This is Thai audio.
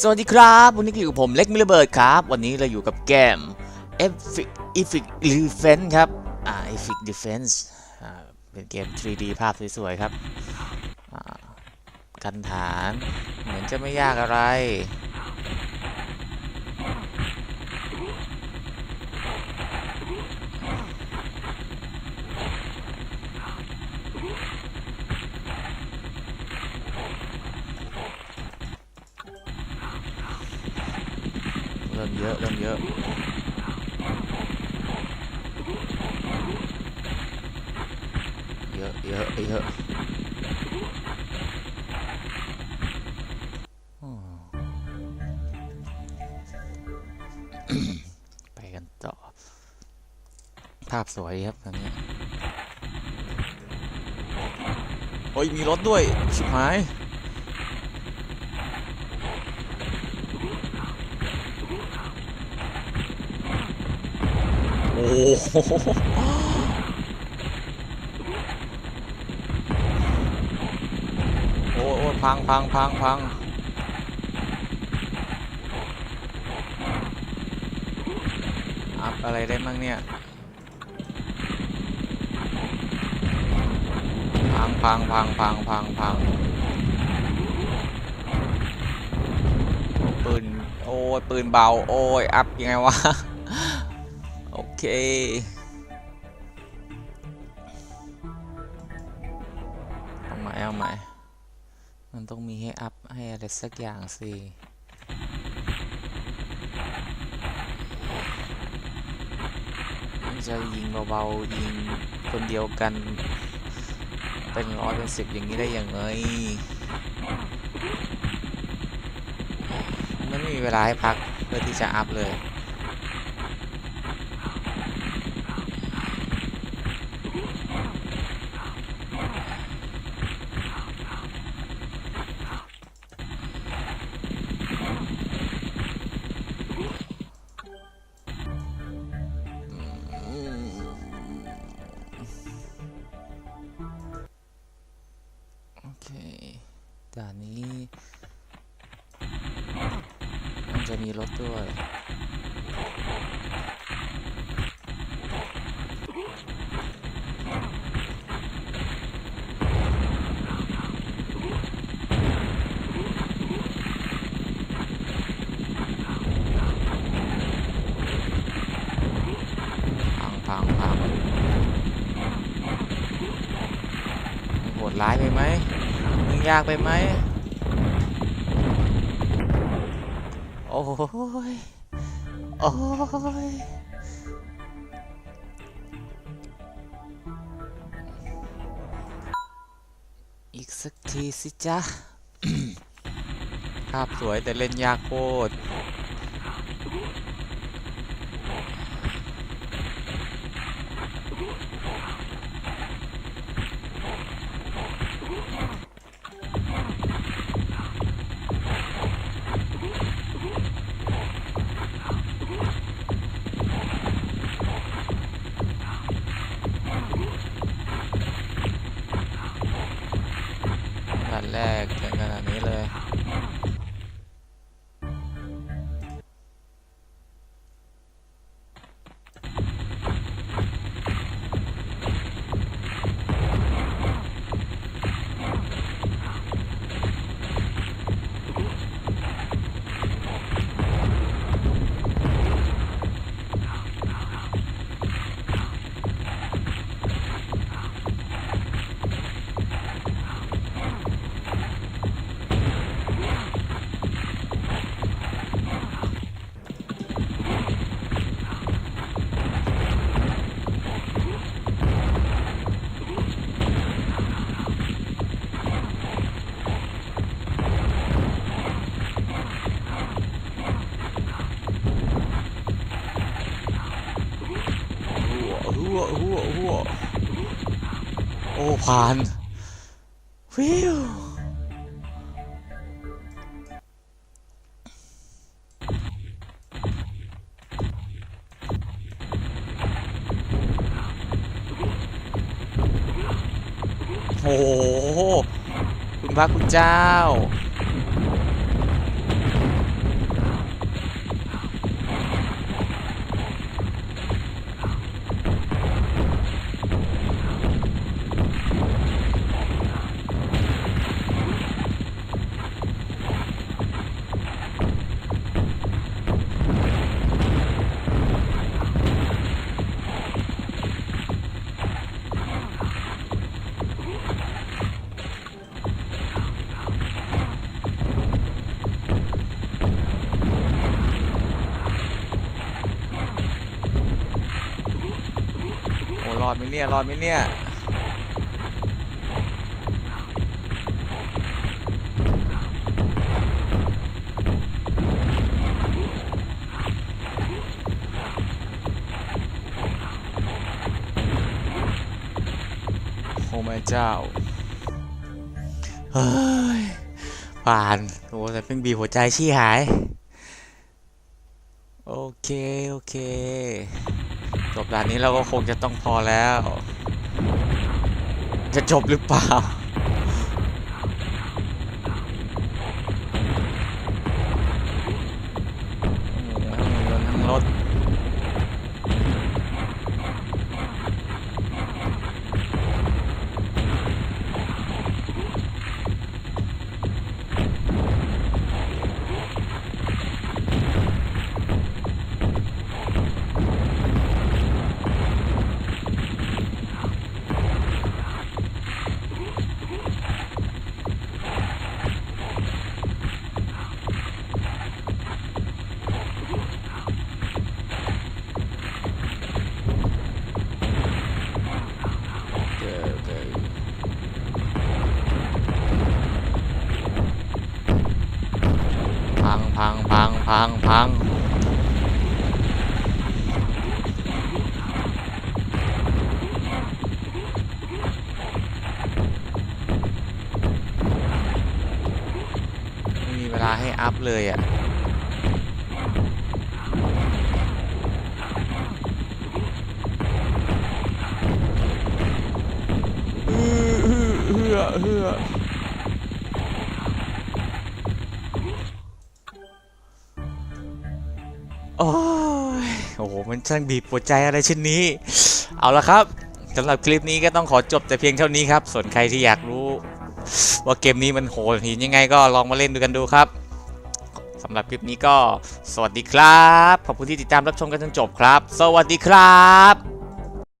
สวัสดีครับ วันนี้อยู่กับผมเล็กมิลเบิร์ดครับ วันนี้เราอยู่กับเกม Epic Epic Defense ครับอ่า Epic Defense อ่าเป็นเกม 3D ภาพสวยๆครับอ่ากันฐาน เหมือนจะไม่ยากอะไร เริ่มเยอะเริ่มเยอะเยอะเยอะเยอะอ๋อไปกันต่อ ภาพสวยดีครับตอนนี้ โอ้ย มีรถด้วย ชิบหาย โอ้โหโอ้ยพังพังพังพังอัพอะไรได้มั่งเนี่ย พังพังพังพังพังพังปืน โอ้ยปืนเบา โอ้ย อัพยังไงวะ เค เอาใหม่เอาใหม่ มันต้องมีให้อัพ ให้อะไรสักอย่างสิจะยิงเบาๆ ยิงคนเดียวกัน เป็นร้อยเป็นสิบอย่างนี้ได้ยังไงมันไม่มีเวลาให้พักเพื่อที่จะอัพเลย ด่านนี้ มันจะมีรถด้วย พังพังพังมึงโหดร้ายไปไหมมึง ยากไปไหม โอ้ย โอ้ย อีกสักทีสิจ๊ะ ภาพสวยแต่เล่นยากโคตร ด่านแรกถึงขนาดนี้เลย โอ้ผ่านวิวโอ้โหคุณพระคุณเจ้า ไหมเนี่ยรอดไหมเนี่ยโอ้แม่เจ้า เฮ้ย ผ่าน โอ้แต่เพิ่งบีหัวใจชี้หาย โอเค โอเค จบด่านนี้เราก็คงจะต้องพอแล้ว จะจบหรือเปล่า งพังพังไม่มีเวลาให้อัพเลยอะ่ะเฮือเฮือ มันช่างบีบปวดใจอะไรเช่นนี้ เอาละครับสำหรับคลิปนี้ก็ต้องขอจบแต่เพียงเท่านี้ครับ ส่วนใครที่อยากรู้ ว่าเกมนี้มันโหดหินยังไงก็ลองมาเล่นดูกันดูครับสำหรับคลิปนี้ก็สวัสดีครับ ขอบคุณที่ติดตามรับชมกันจนจบครับ สวัสดีครับ